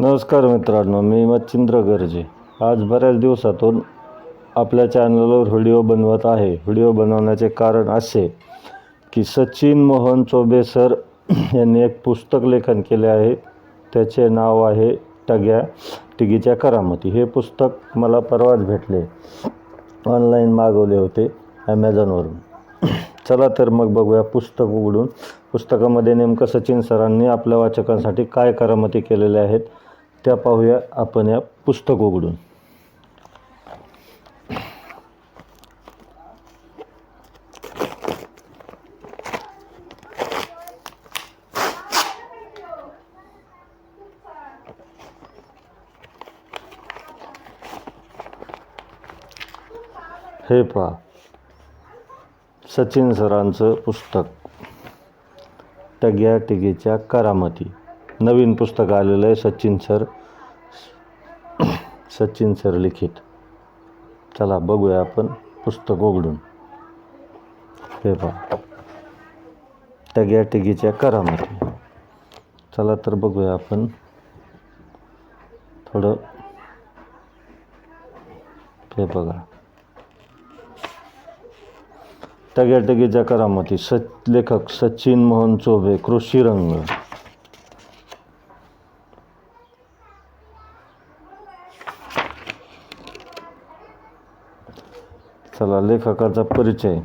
नमस्कार मित्रांनो मी मच्छिंद्र गर्जे. आज बऱ्याच दिवसातून आपल्या चॅनलवर व्हिडिओ बनवत आहे. व्हिडिओ बनवण्याचे कारण असे की सचिन मोहन चोबे सर यांनी एक पुस्तक लेखन केले आहे. त्याचे नाव आहे टग्या टिगीच्या करामती. हे पुस्तक मला परवाच भेटले. ऑनलाईन मागवले होते ॲमेझॉनवरून चला तर मग बघूया पुस्तक उघडून. पुस्तकामध्ये नेमकं सचिन सरांनी आपल्या वाचकांसाठी काय करामती केलेल्या आहेत त्या पाहूया आपण या पुस्तक उघडून. हे पहा. सचिन सरांचं पुस्तक. टग्या टिगीच्या करामती. नवीन पुस्तक आलेलं आहे सचिन सर. सचिन सर लिखित. चला बघूया आपण पुस्तक उघडून. हे पहा. टग्या टिगीच्या करामती चला तर बघूया आपण. थोडं. हे बघा. टग्याटगीच्या करामती स लेखक सचिन मोहन चोबे कृषी चला लेखकाचा परिचय.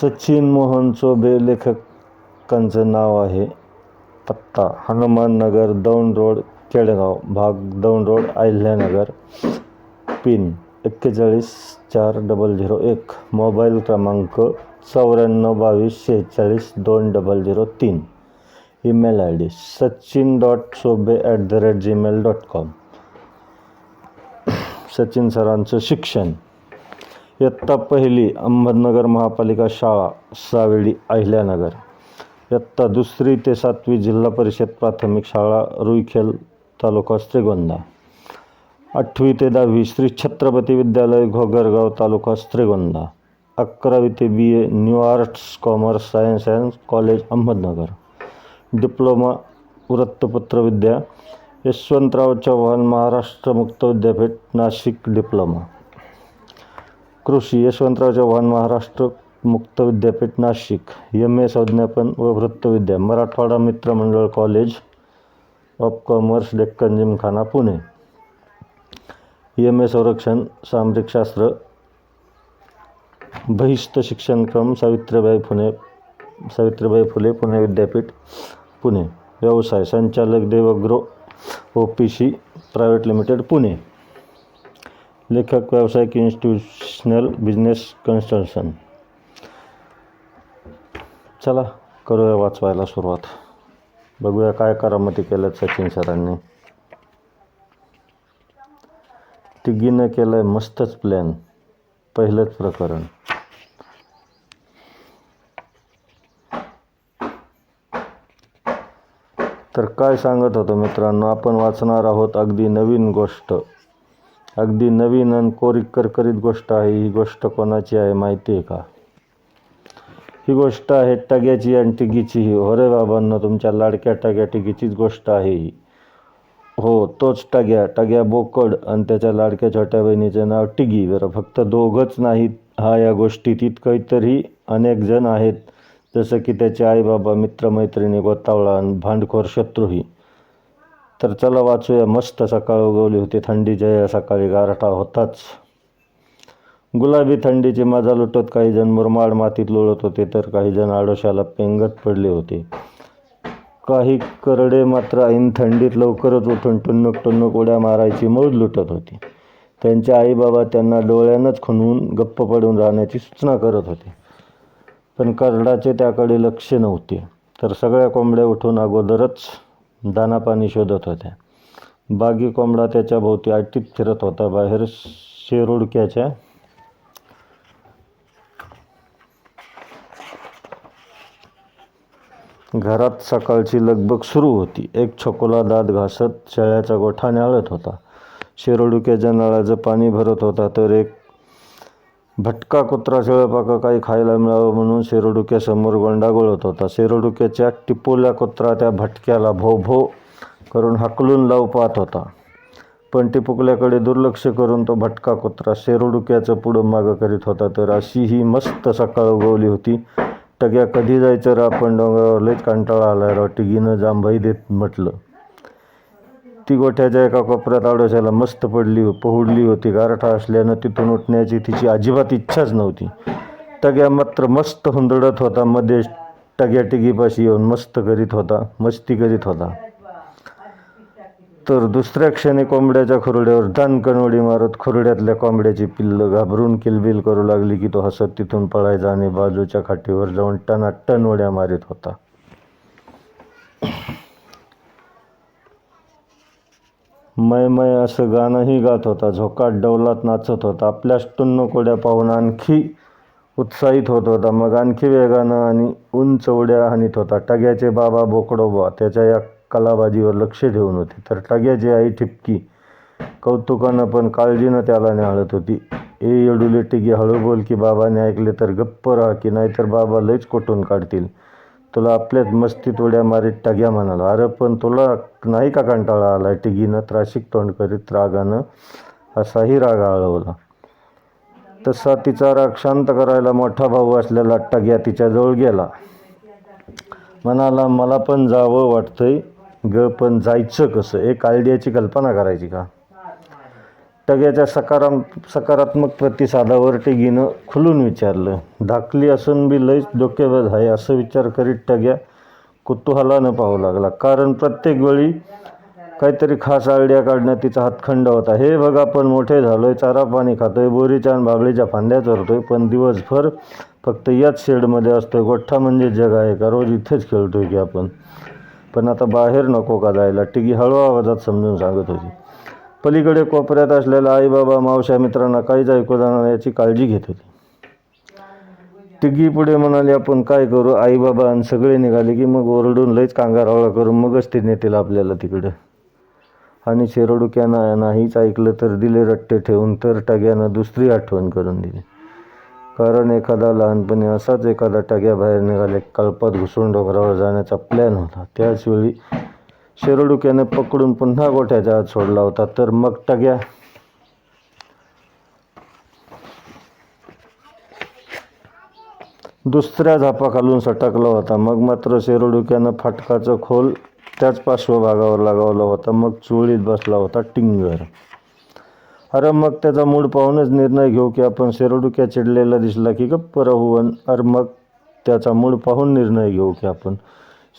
सचिन मोहन चोबे लेखकांचं नाव आहे पत्ता. हनुमान नगर दौंड रोड केळगाव भाग दौंड रोड अहिल्यानगर. पिन एक्केचाळीस चार डबल झिरो एक. मोबाईल क्रमांक चौऱ्याण्णव बावीस शेहेचाळीस दोन डबल झिरो तीन. Email I D Sachin dot Sobe at the rate Gmail dot com Sachin सरांचं शिक्षण. इयत्ता पहिली अहमदनगर महापालिका शाळा सावेडी अहिल्यानगर. इयत्ता दुसरी ते सातवी जिल्हा परिषद प्राथमिक शाळा रुईखेल तालुका श्रीगोंदा. आठवी ते दहावी श्री छत्रपती विद्यालय घोगरगाव तालुका श्रीगोंदा. अकरावी ते B A new arts commerce science and college Ahmednagar. Diploma वृत्तपत्रविद्या Yashwantrao Chavan Maharashtra मुक्त विद्यापीठ नाशिक डिप्लोमा. कृषी यशवंतराव चव्हाण महाराष्ट्र मुक्त विद्यापीठ नाशिक. एम ए संज्ञापन व वृत्तविद्या Marathwada Mitramandal college of commerce Deccan Gymkhana Pune. M A संरक्षण सामरिक शास्त्र बहिस्त शिक्षणक्रम सावित्रीबाई पुणे सावित्रीबाई फुले पुणे विद्यापीठ पुणे. व्यवसाय संचालक Devgro O P C private limited Pune. लेखक व्यावसायिक इन्स्टिट्यूशनल बिझनेस कन्स्ट्रक्शन. चला करूया वाचवायला सुरुवात. बघूया काय करामती केल्यात सचिन सरांनी. तिघीनं केलं आहे मस्तच प्लॅन पहिलंच प्रकरण. तर काय सांगत होतो मित्रांनो आपण वाचणार आहोत अगदी नवीन गोष्ट. अगदी नवीन आणि कोरी करकरीत गोष्ट आहे. ही गोष्ट कोणाची आहे माहिती आहे का? ही गोष्ट आहे टग्याची आणि टिगीची. ही हो रे तुमच्या लाडक्या टग्या टिगीचीच गोष्ट आहे ही. हो तोच टग्या. टग्या बोकड आणि त्याच्या लाडक्या छोट्या बहिणीचं नाव टिगी. बरं फक्त दोघंच नाहीत. हा या गोष्टीत इतकंतरी अनेक जण आहेत. जसं की त्याचे आईबाबा मित्रमैत्रिणी गोतावळा आणि भांडखोर शत्रूही. तर चला वाचूया मस्त सकाळ उगवली होती. थंडीच्या या सकाळी गारठा होताच. गुलाबी थंडीची मजा लुटत काही जण मुरमाड मातीत लोळत होते तर काही जण आडोशाला पेंगत पडले होते. काही करडे मात्र ऐन थंडीत लवकरच उठून टुन्नक टुन्नक उड्या मारायची मौज लुटत होती. त्यांचे आईबाबा त्यांना डोळ्यानंच खुणवून गप्प पडून राहण्याची सूचना करत होते. पण करडाचे त्याकडे लक्ष नव्हते. तर सगळ्या कोंबड्या उठून अगोदरच दानापाणी शोधत होत्या. बागी कोंबडा त्याच्या भोवती आटीत फिरत होता. बाहेर शेरुडक्याच्या घरात सकाळची लगबग सुरू होती. एक छोकोला दात घासत शेळ्याचा गोठा न्याळत होता. शिरोडुक्याच्या नळाचं पाणी भरत होता तर एक भटका कुत्रा शेळपाका काही खायला मिळावं म्हणून शेरडुक्यासमोर गोंडा गोळत होता शेरोडुक्याच्या टिपोल्या कुत्रा त्या भटक्याला भो भो करून हाकलून लावू पाहत होता. पण टिपुकल्याकडे दुर्लक्ष करून तो भटका कुत्रा शेरोडुक्याचं पुढं मागं करीत होता. तर अशी ही मस्त सकाळ उगवली होती. टग्या कधी जायचं रा आपण डोंगरावर लईच कंटाळा आला राव. टिगीनं जांभई देत म्हटलं. ती गोठ्याच्या एका कोपऱ्यात आडोशाला मस्त पडली पहुडली होती. गारठा असल्यानं तिथून उठण्याची तिची अजिबात इच्छाच नव्हती. टग्या मात्र मस्त हुंदडत होता. मध्ये टग्या टिगीपाशी येऊन मस्त करीत होता मस्ती करीत होता. तर दुसऱ्या क्षणी कोंबड्याच्या खुरड्यावर दानकण उडी मारत खुरड्यातल्या कोंबड्याची पिल्लं घाबरून किलबिल करू लागली की तो हसत तिथून पळायचा आणि बाजूच्या खाटीवर जाऊन टनाटन उड्या मारित होता. मय मय असं गाणंही गात होता. झोकात डौलात नाचत होता. आपल्या टुन्न कोड्या पाहून आणखी उत्साहित होत होता. मग आणखी वेगानं आणि उंच उड्या हाणीत होता. टग्याचे बाबा बोकडोबा त्याच्या या कलाबाजीवर लक्ष ठेवून होते. तर टग्याची आई ठिपकी. कौतुकानं पण काळजीनं त्याला न्याहळत होती. ए येडुले टिगी हळू बोल की बाबाने ऐकले तर गप्प राहा की नाहीतर बाबा लयच कोटून काढतील. तुला आपल्याच मस्तीत उड्या मारीत टग्या म्हणाला. अरे पण तुला नाही का कंटाळा आला टिगीनं त्राशिक तोंड करीत रागानं असाही राग आळवला. तसा तिचा राग शांत करायला मोठा भाऊ असलेला टग्या तिच्याजवळ गेला. म्हणाला मला पण जावं वाटतंय. ग पण जायचं कसं? एक आयडियाची कल्पना करायची का? टग्याच्या सकाराम सकारात्मक प्रतिसादावर टिगीनं खुलून विचारलं. धाकली असून बी लयच डोकेबाज आहे असं विचार करीत टग्या कुतूहलानं पाहू लागला. कारण प्रत्येक वेळी काहीतरी खास आयडिया काढण्यात तिचा हातखंड होता. हे बघ आपण मोठे झालोय चारा पाणी खातोय बोरीच्या आणि बाबळीच्या फांद्या चरतोय पण दिवसभर फक्त याच शेडमध्ये असतोय. गोठ्ठा म्हणजे जग आहे का? रोज इथेच खेळतोय की आपण. पण आता बाहेर नको का जायला? टिगी हळू आवाजात समजून सांगत होती. पलीकडे कोपऱ्यात असलेल्या आईबाबा मावशा मित्रांना काहीच ऐकू जाणार याची काळजी घेत होती. तिघी पुढे म्हणाली आपण काय करू? आईबाबा आणि सगळे निघाले की मग ओरडून लईच कांगारावळा करून मगच ते नेतील आपल्याला तिकडं. आणि शेरडुक्यानं नाहीच ऐकलं तर दिले रट्टे ठेवून तर टग्यानं दुसरी आठवण करून दिली. कारण एखादा लहानपणी असाच एखादा टग्या बाहेर निघाले कळपात घुसून डोंगरावर जाण्याचा प्लॅन होता. त्याचवेळी शेरडुक्याने पकडून पुन्हा गोठ्याच्या आत सोडला होता. तर मग टग्या दुसऱ्या झापा खालून सटकला होता. मग मात्र शेरडुक्यानं फाटकाचं खोल त्याच पार्श्वभागावर लगावला होता. मग चोळीत बसला होता टिंगर. अरे मग त्याचा मूड पाहूनच निर्णय घेऊ की आपण शेरोडुक्या चिडलेला दिसला की गप्प राहू अरे मग त्याचा मूड पाहून निर्णय घेऊ की आपण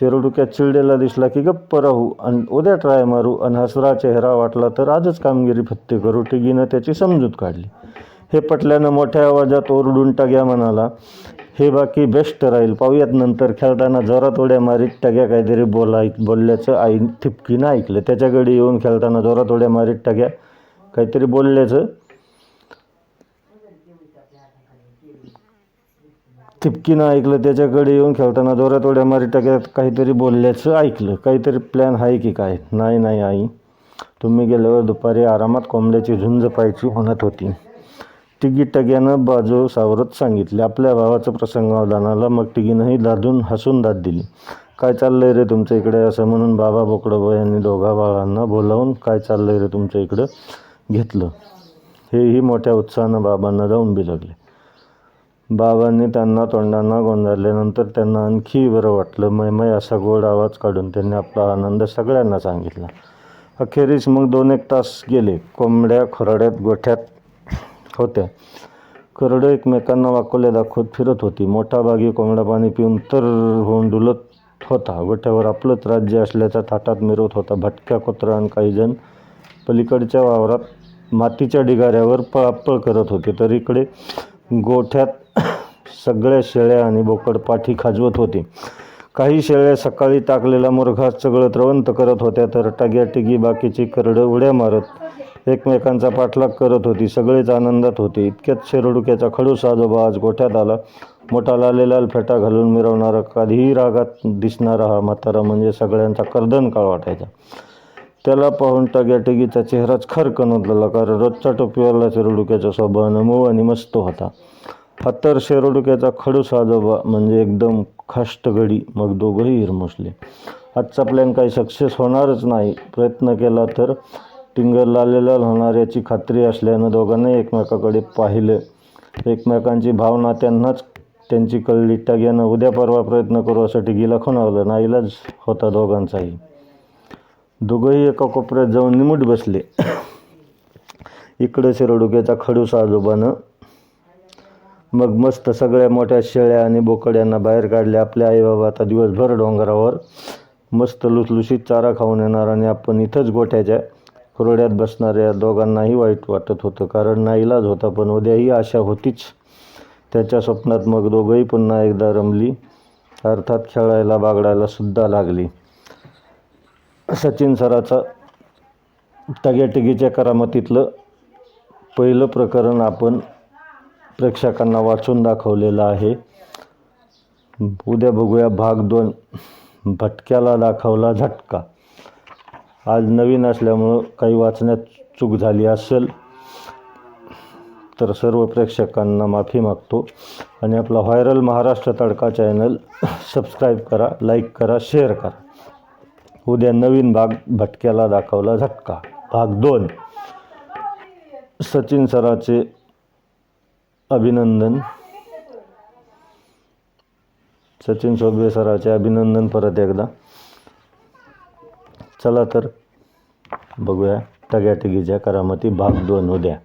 शेरडुक्या चिडलेला दिसला की गप्प राहू आणि उद्या ट्राय मारू आणि हसरा चेहरा वाटला तर आजच कामगिरी फत्ते करू. टिगीनं त्याची समजूत काढली. हे पटल्यानं मोठ्या आवाजात ओरडून टग्या म्हणाला हे बाकी बेस्ट राहील. पाहूयात नंतर. खेळताना जोरात उड्या मारीत टग्या काहीतरी बोलाय बोलल्याचं आई ठिपकीनं ऐकलं. त्याच्याकडे येऊन खेळताना जोरात उड्या मारीत टग्या काहीतरी बोलल्याचं ठिपकीनं ऐकलं त्याच्याकडे येऊन खेळताना जोरात उड्या मारी टाक्यात काहीतरी बोलल्याचं ऐकलं. काहीतरी प्लॅन आहे की काय? नाही नाही आई. तुम्ही गेल्यावर दुपारी आरामात कोंबड्याची झुंज पाहायची म्हणत होती. टिगी टग्यानं बाजू सावरत सांगितले आपल्या भावाचं दानाला मग टिगीनंही दादून हसून दाद दिली. काय चाललंय रे तुमच्या इकडे? असं म्हणून बाबा बोकडोबा यांनी दोघा बाळांना बोलावून काय चाललंय रे तुमच्या इकडं? घेतलं. हेही मोठ्या उत्साहानं बाबांना जाऊन बिलगले बाबांनी त्यांना तोंडांना गोंधळल्यानंतर त्यांना आणखी बरं वाटलं. मैमय असा गोड आवाज काढून त्यांनी आपला आनंद सगळ्यांना सांगितला. अखेरीस मग दोन एक तास गेले. कोंबड्या खोराड्यात गोठ्यात होत्या. करडं एकमेकांना वाकोल्या दाखवत फिरत होती. मोठा भागी कोंबडा पाणी पिऊन तर होऊन डुलत होता. गोठ्यावर आपलंच राज्य असल्याचा थाटात मिरवत होता. भटक्या कुत्रा आणि काही जण पलीकडच्या वावरात मातीच्या ढिगाऱ्यावर पळापळ करत होते. तर इकडे गोठ्यात सगळ्या शेळ्या आणि बोकड पाठी खाजवत होते. काही शेळ्या सकाळी टाकलेला मुरघास सगळं रवंत करत होत्या तर टग्याटिगी बाकीची करडं उड्या मारत एकमेकांचा पाठलाग करत होती. सगळेच आनंदात होते. इतक्यात शेरडुक्याचा खडूस आजोबा आज गोठ्यात आला. मोठा लालेलाल फेटा घालून मिरवणारा कधीही रागात दिसणारा हा म्हातारा म्हणजे सगळ्यांचा कर्दन काळ वाटायचा. त्याला पाहून टग्याटगीचा चेहराच खरकन झाला कारण रोजचा टोपीवाला शिरोडुक्याच्या स्वभाव मऊ आणि मस्त होता. फातर शेरडुक्याचा खडूस आजोबा म्हणजे एकदम खाष्टगडी मग दोघंही हिरमुसले. आजचा प्लॅन काही सक्सेस होणारच नाही. प्रयत्न केला तर टिंगर लालेलाल होणार याची खात्री असल्यानं दोघांनी एकमेकाकडे पाहिलं. एकमेकांची भावना त्यांनाच त्यांची कळली. टग्यानं उद्या परवा प्रयत्न करू असं टिगीला खुणावलं नाईलाज होता दोघांचाही. दोघंही एका कोपऱ्यात जाऊन निमूट बसले. इकडं शिरोडुक्याचा खडूस आजोबानं मग मस्त सगळ्या मोठ्या शेळ्या आणि बोकड्यांना बाहेर काढले. आपल्या आईबाबा आता दिवसभर डोंगरावर मस्त लुसलुशीत चारा खाऊन येणार आणि आपण इथंच गोठ्याच्या खुरड्यात बसणाऱ्या दोघांनाही वाईट वाटत होतं. कारण नाईलाज होता पण उद्याही आशा होतीच. त्याच्या स्वप्नात मग दोघंही पुन्हा एकदा रमली. अर्थात खेळायला बागडायला सुद्धा लागली. सचिन सराचा टग्याटगीच्या करामतीतलं पहिलं प्रकरण आपण प्रेक्षकांना वाचून दाखवलेलं आहे. उद्या बघूया भाग दोन. भटक्याला दाखवला झटका. आज नवीन असल्यामुळं काही वाचण्यात चूक झाली असेल तर सर्व प्रेक्षकांना माफी मागतो. आणि आपला viral Maharashtra Tadka channel subscribe करा लाईक करा शेअर करा. उद्या नवीन भाग भटक्याला दाखवला झटका. भाग दोन. सचिन सराचे अभिनंदन। सचिन सोबे सराचे अभिनंदन परत एकदा। चला तर बघूया टग्याटगीच्या करामती भाग दोन उद्या।